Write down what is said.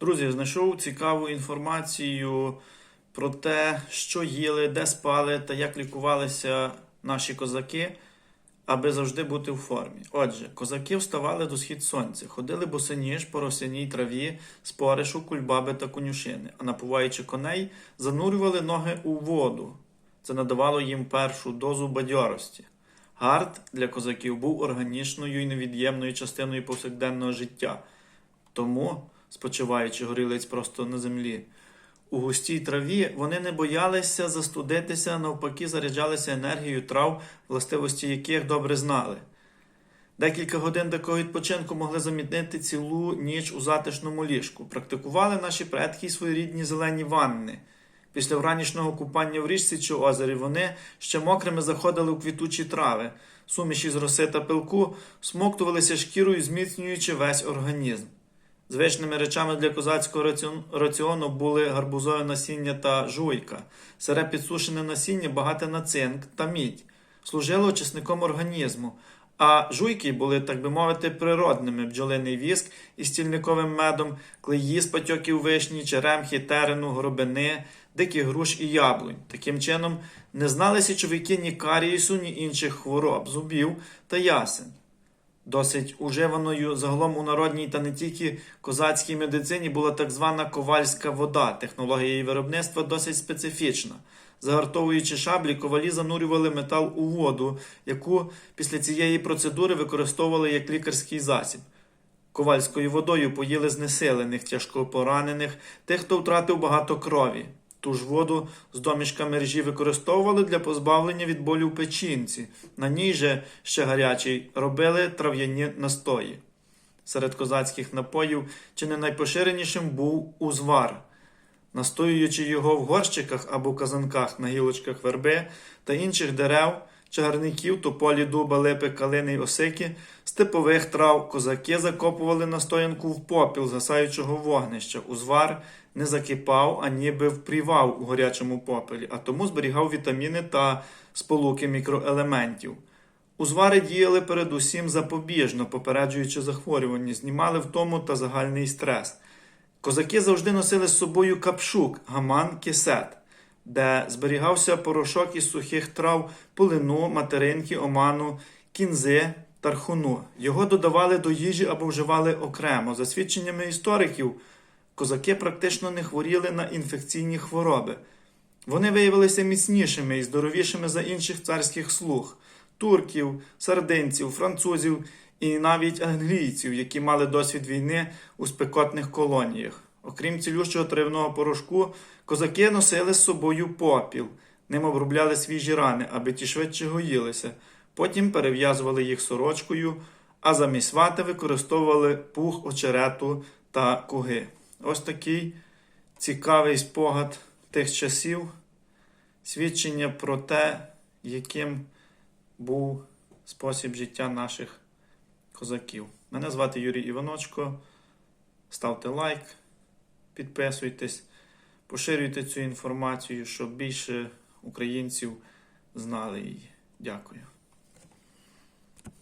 Друзі, знайшов цікаву інформацію про те, що їли, де спали та як лікувалися наші козаки, аби завжди бути в формі. Отже, козаки вставали до схід сонця, ходили босоніж по росяній траві, споришу, кульбаби та конюшини, а напуваючи коней, занурювали ноги у воду. Це надавало їм першу дозу бадьорості. Гард для козаків був органічною і невід'ємною частиною повсякденного життя. Тому, спочиваючи горілиць просто на землі, у густій траві вони не боялися застудитися, навпаки, заряджалися енергією трав, властивості яких добре знали. Декілька годин такого відпочинку могли замітнити цілу ніч у затишному ліжку. Практикували наші предки своєрідні зелені ванни. Після вранішнього купання в річці чи озері вони ще мокрими заходили у квітучі трави, суміші з роси та пилку, смоктувалися шкірою, зміцнюючи весь організм. Звичними речами для козацького раціону були гарбузове насіння та жуйка. Сире підсушене насіння багате на цинк та мідь, служило очисником організму, а жуйки були, так би мовити, природними бджолиний віск із стільниковим медом, клеї з патьоків вишні, черемхи, терену, горобини, диких груш і яблунь. Таким чином, не знали січовики ні карієсу, ні інших хвороб, зубів та ясен. Досить уживаною загалом у народній та не тільки козацькій медицині була так звана ковальська вода. Технологія її виробництва досить специфічна. Загартовуючи шаблі, ковалі занурювали метал у воду, яку після цієї процедури використовували як лікарський засіб. Ковальською водою поїли знесилених, тяжко поранених, тих, хто втратив багато крові. Ту ж воду з домішками ржі використовували для позбавлення від болю в печінці. На ній же, ще гарячий, робили трав'яні настої. Серед козацьких напоїв чи не найпоширенішим був узвар. Настоюючи його в горщиках або казанках на гілочках верби та інших дерев, чагарників, тополі, дуба, липи, калини й осики, степових трав козаки закопували настоянку в попіл згасаючого вогнища. Узвар не закипав, а ніби впрівав у гарячому попелі, а тому зберігав вітаміни та сполуки мікроелементів. Узвари діяли передусім запобіжно, попереджуючи захворювання, знімали втому та загальний стрес. Козаки завжди носили з собою капшук, гаман, кисет, де зберігався порошок із сухих трав, полину, материнки, оману, кінзи, тархуну. Його додавали до їжі або вживали окремо. За свідченнями істориків, козаки практично не хворіли на інфекційні хвороби. Вони виявилися міцнішими і здоровішими за інших царських слуг турків, сардинців, французів і навіть англійців, які мали досвід війни у спекотних колоніях. Окрім цілющого трав'яного порошку, козаки носили з собою попіл, ним обробляли свіжі рани, аби ті швидше гоїлися. Потім перев'язували їх сорочкою, а замість вати використовували пух очерету та куги. Ось такий цікавий спогад тих часів, свідчення про те, яким був спосіб життя наших козаків. Мене звати Юрій Іваночко. Ставте лайк, підписуйтесь, поширюйте цю інформацію, щоб більше українців знали її. Дякую.